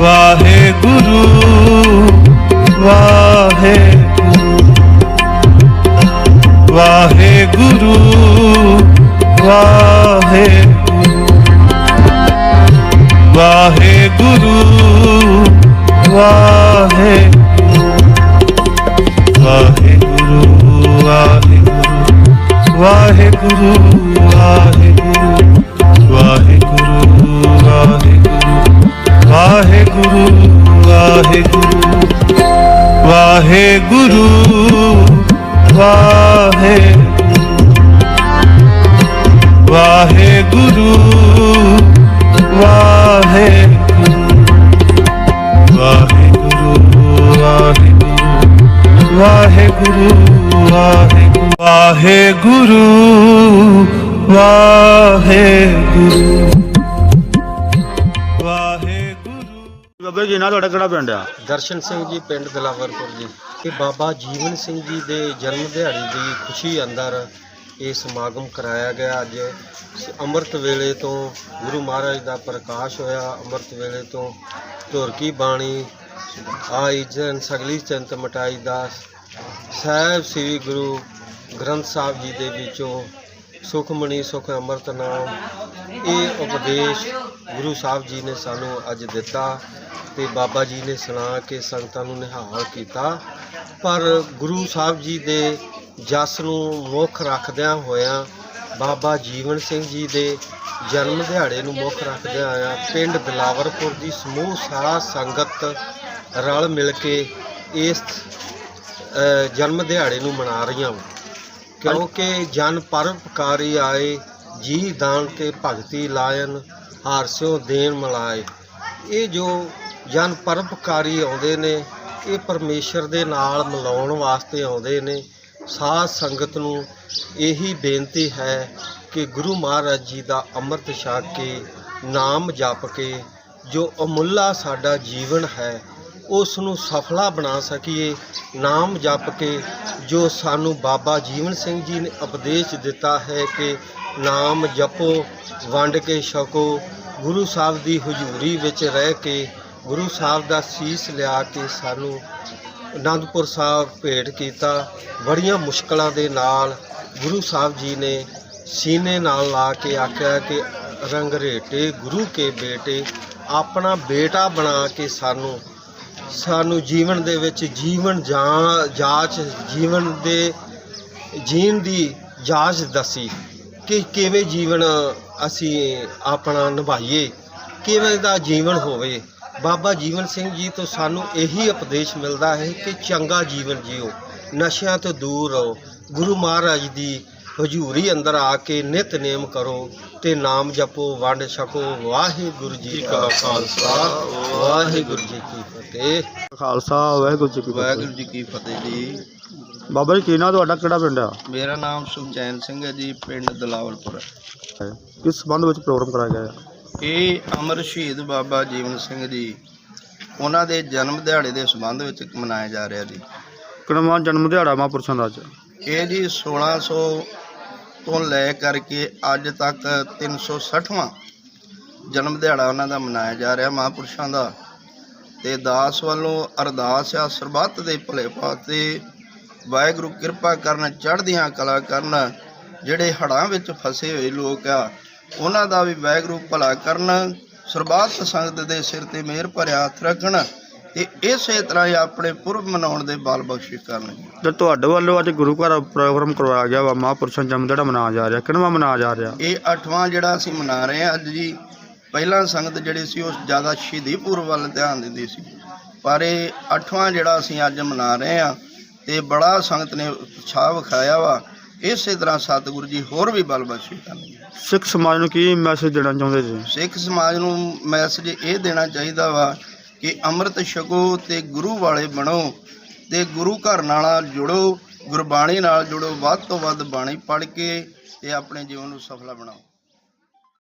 ਵਾਹਿਗੁਰੂ ਵਾਹਿਗੁਰੂ। ਵਾਹਿਗੁਰੂ ਵਾਹਿਗੁਰੂ ਵਾਹਿਗੁਰੂ ਵਾਹਿਗੁਰੂ ਵਾਹਿਗੁਰੂ ਵਾਹਿਗੁਰੂ। ਵਾਹਿਗੁਰੂ ਬਾਬਾ ਜੀ ਨਾ ਤੁਹਾਡਾ ਕਿਹੜਾ ਪਿੰਡ ਆ? ਦਰਸ਼ਨ ਸਿੰਘ ਜੀ ਪਿੰਡ ਦਲਾਵਰਪੁਰ ਜੀ। ਇਹ ਬਾਬਾ ਜੀਵਨ ਸਿੰਘ ਜੀ ਦੇ ਜਨਮ ਦਿਹਾੜੇ ਦੀ ਖੁਸ਼ੀ ਅੰਦਰ ਇਹ ਸਮਾਗਮ ਕਰਾਇਆ ਗਿਆ। ਅੱਜ ਅੰਮ੍ਰਿਤ ਵੇਲੇ ਤੋਂ ਗੁਰੂ ਮਹਾਰਾਜ ਦਾ ਪ੍ਰਕਾਸ਼ ਹੋਇਆ। ਅੰਮ੍ਰਿਤ ਵੇਲੇ ਤੋਂ ਧੁਰ ਕੀ ਬਾਣੀ, ਆਈ ਜਨ ਸਗਲੀ ਚੰਤ ਮਟਾਈ ਦਾ ਸਾਹਿਬ ਸ੍ਰੀ ਗੁਰੂ ਗ੍ਰੰਥ ਸਾਹਿਬ ਜੀ ਦੇ ਵਿੱਚੋਂ ਸੁਖਮਣੀ ਸੁਖ ਅੰਮ੍ਰਿਤ ਨਾਮ, ਇਹ ਉਪਦੇਸ਼ ਗੁਰੂ ਸਾਹਿਬ ਜੀ ਨੇ ਸਾਨੂੰ ਅੱਜ ਦਿੱਤਾ ਤੇ ਬਾਬਾ ਜੀ ਨੇ ਸੁਣਾ ਕੇ ਸੰਗਤਾਂ ਨੂੰ ਨਿਹਾਲ ਕੀਤਾ। ਪਰ ਗੁਰੂ ਸਾਹਿਬ ਜੀ ਦੇ ਜਸ ਨੂੰ ਮੁੱਖ ਰੱਖਦਿਆਂ ਹੋਇਆਂ ਬਾਬਾ ਜੀਵਨ ਸਿੰਘ ਜੀ ਦੇ ਜਨਮ ਦਿਹਾੜੇ ਨੂੰ ਮੁੱਖ ਰੱਖਦਿਆਂ ਹੋਇਆਂ ਪਿੰਡ ਦਲਾਵਰਪੁਰ ਦੀ ਸਮੂਹ ਸਾਰਾ ਸੰਗਤ ਰਲ ਮਿਲ ਕੇ ਇਸ ਜਨਮ ਦਿਹਾੜੇ ਨੂੰ ਮਨਾ ਰਹੀਆਂ ਵਾ। ਕਿਉਂਕਿ ਜਨ ਪਰਉਪਕਾਰੀ ਆਏ, ਜੀ ਦਾਨ ਤੇ ਭਗਤੀ ਲਾਇਨ ਹਾਰਸਿਓ ਦੇਣ ਮਲਾਏ। ਇਹ ਜੋ ਜਨ ਪਰਉਪਕਾਰੀ ਆਉਂਦੇ ਨੇ, ਇਹ ਪਰਮੇਸ਼ਰ ਦੇ ਨਾਲ ਮਿਲਾਉਣ ਵਾਸਤੇ ਆਉਂਦੇ ਨੇ ਸਾਧ ਸੰਗਤ ਨੂੰ ਇਹੀ ਬੇਨਤੀ ਹੈ ਕਿ ਗੁਰੂ ਮਹਾਰਾਜ ਜੀ ਦਾ ਅੰਮ੍ਰਿਤ ਛਕ ਕੇ, ਨਾਮ ਜਪ ਕੇ, ਜੋ ਅਮੁੱਲਾ ਸਾਡਾ ਜੀਵਨ ਹੈ ਉਸ ਨੂੰ ਸਫਲਾ ਬਣਾ ਸਕੀਏ, ਨਾਮ ਜਪ ਕੇ, ਜੋ ਸਾਨੂੰ ਬਾਬਾ ਜੀਵਨ ਸਿੰਘ ਜੀ ਨੇ ਉਪਦੇਸ਼ ਦਿੱਤਾ ਹੈ ਕਿ ਨਾਮ ਜਪੋ, ਵੰਡ ਕੇ ਛਕੋ, ਗੁਰੂ ਸਾਹਿਬ ਦੀ ਹਜ਼ੂਰੀ ਵਿੱਚ ਰਹਿ ਕੇ, ਗੁਰੂ ਸਾਹਿਬ ਦਾ ਸੀਸ ਲਿਆ ਕੇ ਸਾਨੂੰ ਅਨੰਦਪੁਰ ਸਾਹਿਬ ਭੇਟ ਕੀਤਾ। ਬੜੀਆਂ ਮੁਸ਼ਕਲਾਂ ਦੇ ਨਾਲ ਗੁਰੂ ਸਾਹਿਬ ਜੀ ਨੇ ਸੀਨੇ ਨਾਲ ਲਾ ਕੇ ਆਖਿਆ ਕਿ ਰੰਗਰੇਟੇ ਗੁਰੂ ਕੇ ਬੇਟੇ, ਆਪਣਾ ਬੇਟਾ ਬਣਾ ਕੇ ਸਾਨੂੰ ਸਾਨੂੰ ਜੀਵਨ ਦੇ ਵਿੱਚ ਜੀਵਨ ਜਾਂ, ਜਾਚ, ਜੀਵਨ ਦੇ, ਜੀਣ ਦੀ ਜਾਚ ਦੱਸੀ ਕਿ ਕਿਵੇਂ ਜੀਵਨ ਅਸੀਂ ਆਪਣਾ ਨਿਭਾਈਏ, ਕਿਵੇਂ ਦਾ ਜੀਵਨ ਹੋਵੇ। ਬਾਬਾ ਜੀਵਨ ਸਿੰਘ ਜੀ ਤੋਂ ਸਾਨੂੰ ਇਹੀ ਉਪਦੇਸ਼ ਮਿਲਦਾ ਹੈ ਕਿ ਚੰਗਾ ਜੀਵਨ ਜੀਓ ਨਸ਼ਿਆਂ ਤੋਂ ਦੂਰ ਰਹੋ। ਗੁਰੂ ਮਹਾਰਾਜ ਦੀ ਹਜ਼ੂਰੀ ਅੰਦਰ ਆ ਕੇ ਨਿਤਨੇਮ ਕਰੋ ਤੇ ਨਾਮ ਜਪੋ ਵੰਡ ਛਕੋ। ਵਾਹਿਗੁਰੂ ਜੀ ਕਾ ਖਾਲਸਾ ਵਾਹਿਗੁਰੂ ਜੀ ਕੀ ਫਤਿਹ। ਖਾਲਸਾ ਵਾਹਿਗੁਰੂ ਜੀ ਕੀ ਫਤਿਹ। ਵਾਹਿਗੁਰੂ ਜੀ ਕੀ ਫਤਿਹ ਜੀ। ਬਾਬਾ ਜੀ ਕੀ ਨਾਂ ਤੁਹਾਡਾ? ਕਿਹੜਾ ਪਿੰਡ ਆ? ਮੇਰਾ ਨਾਮ ਸੁਖਚੈਨ ਸਿੰਘ ਹੈ ਜੀ ਪਿੰਡ ਦਲਾਵਲਪੁਰ। ਕਿਸ ਸੰਬੰਧ ਵਿੱਚ ਪ੍ਰੋਗਰਾਮ ਕਰਾਇਆ ਗਿਆ? ਹੈ ਇਹ ਅਮਰ ਸ਼ਹੀਦ ਬਾਬਾ ਜੀਵਨ ਸਿੰਘ ਜੀ ਉਹਨਾਂ ਦੇ ਜਨਮ ਦਿਹਾੜੇ ਦੇ ਸੰਬੰਧ ਵਿੱਚ ਮਨਾਇਆ ਜਾ ਰਿਹਾ ਜੀ। ਕਿੰਨਵਾਂ ਜਨਮ ਦਿਹਾੜਾ ਮਹਾਂਪੁਰਸ਼ਾਂ ਦਾ ਅੱਜ? ਇਹ ਜੀ 1600 ਤੋਂ ਲੈ ਕਰਕੇ ਅੱਜ ਤੱਕ 360ਵਾਂ ਜਨਮ ਦਿਹਾੜਾ ਉਹਨਾਂ ਦਾ ਮਨਾਇਆ ਜਾ ਰਿਹਾ ਮਹਾਂਪੁਰਸ਼ਾਂ ਦਾ। ਤੇ ਦਾਸ ਵੱਲੋਂ ਅਰਦਾਸ ਆ ਸਰਬੱਤ ਦੇ ਭਲੇ ਪਾਤੇ ਵਾਹਿਗੁਰੂ ਕਿਰਪਾ ਕਰਨ ਚੜ੍ਹਦੀਆਂ ਕਲਾ ਕਰਨ ਜਿਹੜੇ ਹੜਾਂ ਵਿੱਚ ਫਸੇ ਹੋਏ ਲੋਕ ਆ ਉਹਨਾਂ ਦਾ ਵੀ ਵਾਹਿਗੁਰੂ ਭਲਾ ਕਰਨ ਸਰਬੱਤ ਸੰਗਤ ਦੇ ਸਿਰ ਤੇ ਮਿਹਰ ਭਰਿਆ ਹੱਥ ਰੱਖਣ ਤੇ ਇਸੇ ਤਰ੍ਹਾਂ ਹੀ ਆਪਣੇ ਪੁਰਬ ਮਨਾਉਣ ਦੇ ਬਲ ਬਖਸ਼ਿਸ਼ ਕਰਨ। ਤੇ ਤੁਹਾਡੇ ਵੱਲੋਂ ਅੱਜ ਗੁਰੂ ਘਰ ਪ੍ਰੋਗਰਾਮ ਕਰਵਾਇਆ ਗਿਆ ਵਾ ਮਹਾਂਪੁਰਸ਼ਾਂ ਜਨਮ ਦਿਹਾੜਾ ਮਨਾਇਆ ਜਾ ਰਿਹਾ ਕਿੰਨਵਾਂ ਮਨਾਇਆ ਜਾ ਰਿਹਾ? ਇਹ ਅੱਠਵਾਂ ਜਿਹੜਾ ਅਸੀਂ ਮਨਾ ਰਹੇ ਹਾਂ ਅੱਜ ਜੀ ਪਹਿਲਾਂ ਸੰਗਤ ਜਿਹੜੀ ਸੀ ਉਹ ਜ਼ਿਆਦਾ ਸ਼ਹੀਦੀ ਪੂਰਵ ਵੱਲ ਧਿਆਨ ਦਿੰਦੀ ਸੀ। ਪਰ ਇਹ ਅੱਠਵਾਂ ਜਿਹੜਾ ਅਸੀਂ ਅੱਜ ਮਨਾ ਰਹੇ ਹਾਂ ਤੇ ਬੜਾ ਸੰਗਤ ਨੇ ਉਤਸ਼ਾਹ ਵਿਖਾਇਆ ਵਾ ਇਸੇ ਤਰ੍ਹਾਂ ਸਤਿਗੁਰੂ ਜੀ ਹੋਰ ਵੀ ਬਲ ਬਖਸ਼ੀ ਕਰਨਗੇ। ਸਿੱਖ ਸਮਾਜ ਨੂੰ ਕੀ ਮੈਸੇਜ ਦੇਣਾ ਚਾਹੁੰਦੇ ਜੀ ਸਿੱਖ ਸਮਾਜ ਨੂੰ ਮੈਸੇਜ ਇਹ ਦੇਣਾ ਚਾਹੀਦਾ ਵਾ ਕਿ ਅੰਮ੍ਰਿਤ ਛਕੋ ਤੇ ਗੁਰੂ ਵਾਲੇ ਬਣੋ ਤੇ ਗੁਰੂ ਘਰ ਨਾਲ ਜੁੜੋ ਗੁਰਬਾਣੀ ਨਾਲ ਜੁੜੋ ਵੱਧ ਤੋਂ ਵੱਧ ਬਾਣੀ ਪੜ੍ਹ ਕੇ ਤੇ ਆਪਣੇ ਜੀਵਨ ਨੂੰ ਸਫਲਾ ਬਣਾਓ।